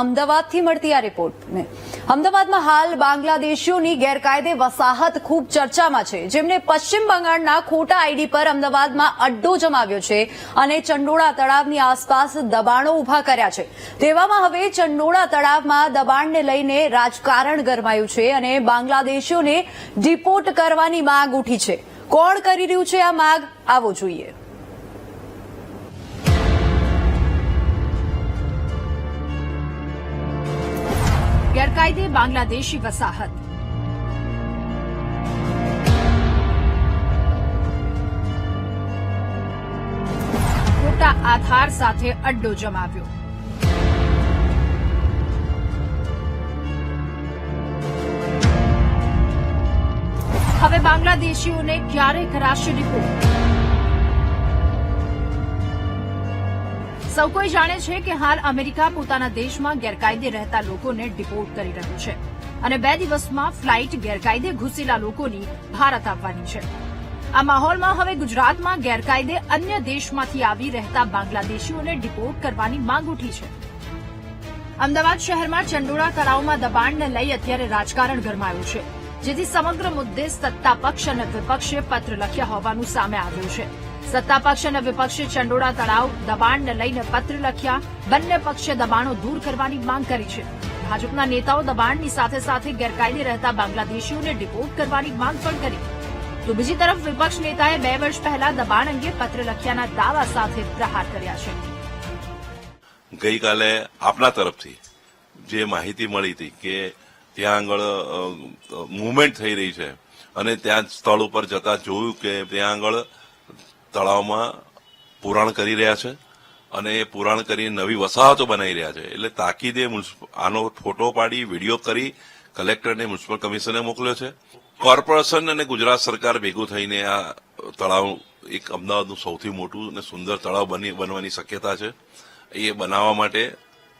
અમદાવાદથી મળતી આ રિપોર્ટને. અમદાવાદમાં હાલ બાંગ્લાદેશીઓની ગેરકાયદે વસાહત ખૂબ ચર્ચામાં છે. જેમને પશ્ચિમ બંગાળના ખોટા આઈડી પર અમદાવાદમાં અડ્ડો જમાવ્યો છે અને ચંડોળા તળાવની આસપાસ દબાણો ઊભા કર્યા છે. તેવામાં હવે ચંડોળા તળાવમાં દબાણને લઈને રાજકારણ ગરમાયું છે અને બાંગ્લાદેશીઓને ડિપોર્ટ કરવાની માંગ ઉઠી છે. કોણ કરી રહ્યું છે આ માંગ? આવો જોઈએ. ગેરકાયદે બાંગ્લાદેશી વસાહત. ખોટા આધાર સાથે અડ્ડો જમાવ્યો. હવે બાંગ્લાદેશીઓને ક્યારે કરાશે રિપોર્ટ? સૌ કોઈ જાણે છે કે હાલ અમેરિકા પોતાના દેશમાં ગેરકાયદે રહેતા લોકોને ડિપોર્ટ કરી રહ્યું છે અને બે દિવસમાં ફ્લાઇટ ગેરકાયદે ઘૂસેલા લોકોની ભારત આવવાની છે. આ માહોલમાં હવે ગુજરાતમાં ગેરકાયદે અન્ય દેશમાંથી આવી રહેતા બાંગ્લાદેશીઓને ડિપોર્ટ કરવાની માંગ ઉઠી છે. અમદાવાદ શહેરમાં ચંડોળા તળાવમાં દબાણને લઈ અત્યારે રાજકારણ ગરમાયું છે, જેથી સમગ્ર મુદ્દે સત્તા પક્ષ અને વિપક્ષે પત્ર લખ્યા હોવાનું સામે આવ્યું છે. સત્તા પક્ષ અને વિપક્ષે ચંડોળા તળાવ દબાણને લઈને પત્ર લખ્યા. બંને પક્ષે દબાણો દૂર કરવાની માંગ કરી છે. ભાજપના નેતાઓ દબાણની સાથે સાથે ગેરકાયદે રહેતા બાંગ્લાદેશીઓને ડિપોર્ટ કરવાની માંગ પણ કરી. તો બીજી તરફ વિપક્ષ નેતાએ બે વર્ષ પહેલા દબાણ અંગે પત્ર લખ્યાના દાવા સાથે પ્રહાર કર્યા છે. ગઈકાલે આપના તરફથી જે માહિતી મળી હતી કે ત્યાં આગળ મુવમેન્ટ થઈ રહી છે અને ત્યાં સ્થળ ઉપર જતા જોયું કે ત્યાં આગળ તળાવમાં પુરાણ કરી રહ્યા છે અને એ પુરાણ કરી નવી વસાહતો બનાવી રહ્યા છે. એટલે તાકીદે આનો ફોટો પાડી, વીડિયો કરી, કલેક્ટરને, મ્યુનિસિપલ કમિશને મોકલ્યો છે. કોર્પોરેશન અને ગુજરાત સરકાર ભેગું થઈને આ તળાવ એક અમદાવાદનું સૌથી મોટું અને સુંદર તળાવ બની, બનવાની શક્યતા છે. એ બનાવવા માટે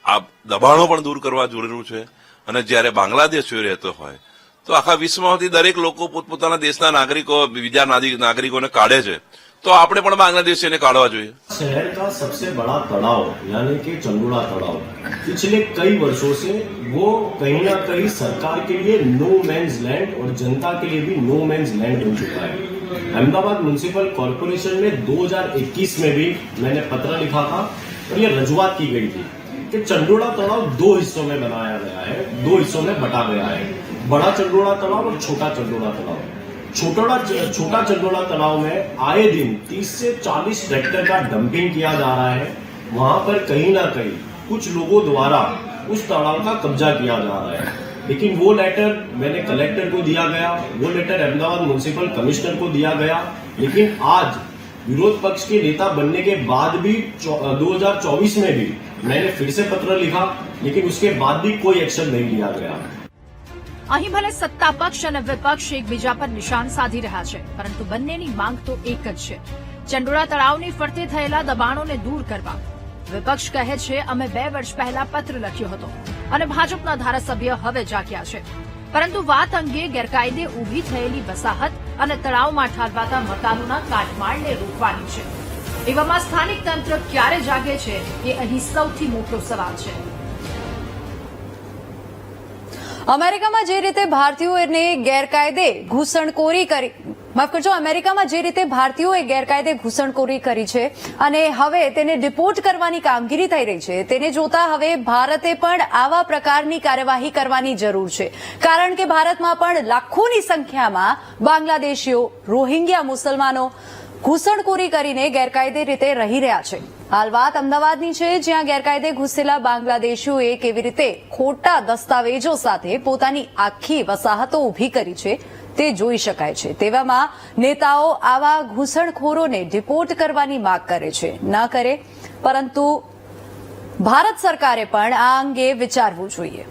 આ દબાણો પણ દૂર કરવા જરૂર છે. અને જ્યારે બાંગ્લાદેશીઓ રહેતો હોય, તો આખા વિશ્વમાંથી દરેક લોકો પોતપોતાના દેશના નાગરિકો, બીજા નાગરિકોને કાઢે છે. તો આપણે પણ બાંગ્લાદેશીઓને કાઢવા જોઈએ शहर का सबसे बड़ा तालाब यानी कि चंदुड़ा तालाब पिछले कई वर्षों से वो कहीं ना कहीं सरकार के लिए नो मैंस लैंड और जनता के लिए भी नो मैंस लैंड बन चुका है अहमदाबाद म्यूनिसिपल कॉरपोरेशन में 2021 में भी मैंने पत्र लिखा था और ये रजुआत की गई थी कि चंडोड़ा तालाब दो हिस्सों में बनाया गया है दो हिस्सों में बटा गया है बड़ा चंडोड़ा तालाब और छोटा चंडोड़ा तालाब छोटा छोटा चंदोला तालाब में आए दिन 30 से 40 ट्रैक्टर का डंपिंग किया जा रहा है। वहाँ पर कहीं ना कहीं कुछ लोगों द्वारा उस तालाब का कब्जा किया जा रहा है। लेकिन वो लेटर मैंने कलेक्टर को दिया गया, वो लेटर अहमदाबाद म्यूनिसिपल कमिश्नर को दिया गया। लेकिन आज विरोध पक्ष के नेता बनने के बाद भी दो हज़ार चौबीस में भी मैंने फिर से पत्र लिखा, लेकिन उसके बाद भी कोई एक्शन नहीं लिया गया। અહીં ભલે સત્તા પક્ષ અને વિપક્ષ એકબીજા પર નિશાન સાધી રહ્યા છે, પરંતુ બંનેની માંગ તો એક જ છે. ચંડોળા તળાવની ફરતે થયેલા દબાણોને દૂર કરવા. વિપક્ષ કહે છે, અમે બે વર્ષ પહેલા પત્ર લખ્યો હતો અને ભાજપના ધારાસભ્ય હવે જાગ્યા છે. પરંતુ વાત અંગે ગેરકાયદે ઊભી થયેલી વસાહત અને તળાવમાં ઠાલવાતા મકાનોના કાટમાળને રોકવાની છે. એવામાં સ્થાનિક તંત્ર ક્યારે જાગે છે, એ અહીં સૌથી મોટો સવાલ છે. અમેરિકામાં જે રીતે ભારતીયોને ગેરકાયદે ઘૂસણખોરી કરી, માફ કરજો, અમેરિકામાં જે રીતે ભારતીયોએ ગેરકાયદે ઘૂસણખોરી કરી છે અને હવે તેને ડિપોર્ટ કરવાની કામગીરી થઈ રહી છે, તેને જોતા હવે ભારતે પણ આવા પ્રકારની કાર્યવાહી કરવાની જરૂર છે. કારણ કે ભારતમાં પણ લાખોની સંખ્યામાં બાંગ્લાદેશીઓ, રોહિંગ્યા મુસલમાનો ઘૂસણખોરી કરીને ગેરકાયદે રીતે રહી રહ્યા છે. હાલ વાત અમદાવાદની છે, જ્યાં ગેરકાયદે ઘૂસેલા બાંગ્લાદેશીઓએ કેવી રીતે ખોટા દસ્તાવેજો સાથે પોતાની આખી વસાહતો ઊભી કરી છે તે જોઈ શકાય છે. તેવામાં નેતાઓ આવા ઘૂસણખોરોને ડિપોર્ટ કરવાની માંગ કરે છે. ન કરે, પરંતુ ભારત સરકારે પણ આ અંગે વિચારવું જોઈએ.